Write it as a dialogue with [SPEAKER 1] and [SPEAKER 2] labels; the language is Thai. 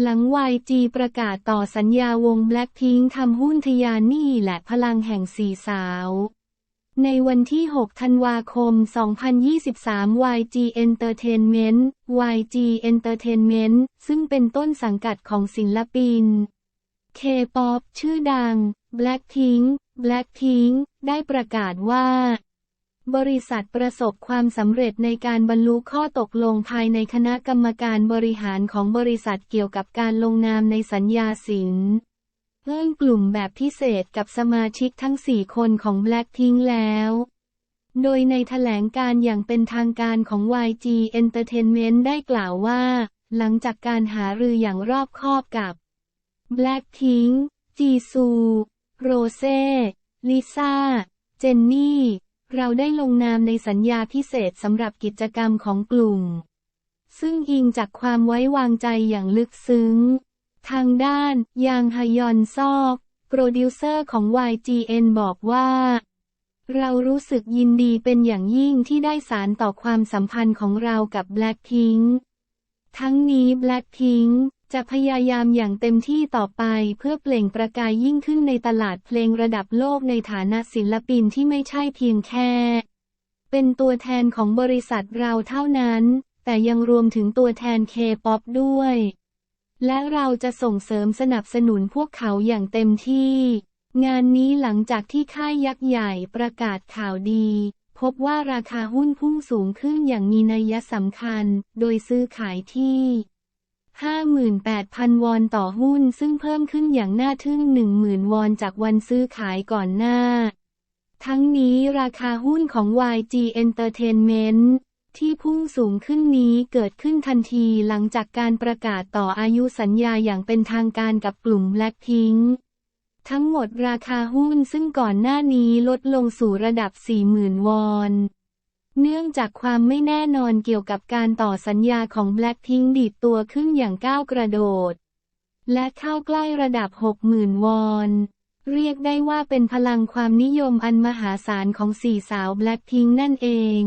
[SPEAKER 1] หลัง YG ประกาศต่อสัญญาวง Blackpink ทำหุ้นทยานหนี้และพลังแห่งสี่สาว ในวันที่ 6 ธันวาคม 2023 YG Entertainment YG Entertainment ซึ่งเป็นต้นสังกัดของศิลปิน K-POP ชื่อดัง Blackpink Blackpink ได้ประกาศว่า บริษัทประสบความสำเร็จในการบรรลุข้อตกลงภายในคณะกรรมการบริหารของบริษัทเกี่ยวกับการลงนามในสัญญาสินเพิ่มกลุ่มแบบพิเศษกับสมาชิกทั้ง 4 คนของ Blackpink แล้ว โดยในแถลงการอย่างเป็นทางการของ YG Entertainment ได้กล่าวว่า หลังจากการหารืออย่างรอบคอบกับ Blackpink จีซู โรเซ่ ลิซ่า เจนนี่ เราได้ลงนามในสัญญาพิเศษสำหรับกิจกรรมของกลุ่ม ซึ่งอิงจากความไว้วางใจอย่างลึกซึ้ง ทางด้าน ยางฮยอนซอก โปรดิวเซอร์ของ YGN บอกว่า เรารู้สึกยินดีเป็นอย่างยิ่งที่ได้สารต่อความสัมพันธ์ของเรากับ Blackpink ทั้งนี้ Blackpink จะพยายามอย่างเต็มที่ต่อไปเพื่อเปล่งประกายยิ่งขึ้นในตลาดเพลงระดับโลกในฐานะศิลปินที่ไม่ใช่เพียงแค่ เป็นตัวแทนของบริษัทเราเท่านั้น แต่ยังรวมถึงตัวแทนเคป๊อปด้วย และเราจะส่งเสริมสนับสนุนพวกเขาอย่างเต็มที่ งานนี้หลังจากที่ค่ายยักษ์ใหญ่ประกาศข่าวดี พบว่าราคาหุ้นพุ่งสูงขึ้นอย่างมีนัยสำคัญ โดยซื้อขายที่ 58,000 วอนต่อหุ้นซึ่งเพิ่มขึ้นอย่างน่าทึ่ง 10,000 วอนจากวันซื้อขายก่อนหน้า ทั้งนี้ราคาหุ้นของ YG Entertainment ที่พุ่งสูงขึ้นนี้เกิดขึ้นทันทีหลังจากการประกาศต่ออายุสัญญาอย่างเป็นทางการกับกลุ่ม Blackpink ทั้งหมดราคาหุ้นซึ่งก่อนหน้านี้ลดลงสู่ระดับ 40,000 วอน เนื่องจากความไม่แน่นอนเกี่ยวกับการต่อสัญญาของ Blackpink ดีดตัวขึ้นอย่างก้าวกระโดด และเข้าใกล้ระดับ 60,000 วอน เรียกได้ว่าเป็นพลังความนิยมอันมหาศาลของสี่สาว Blackpink นั่นเอง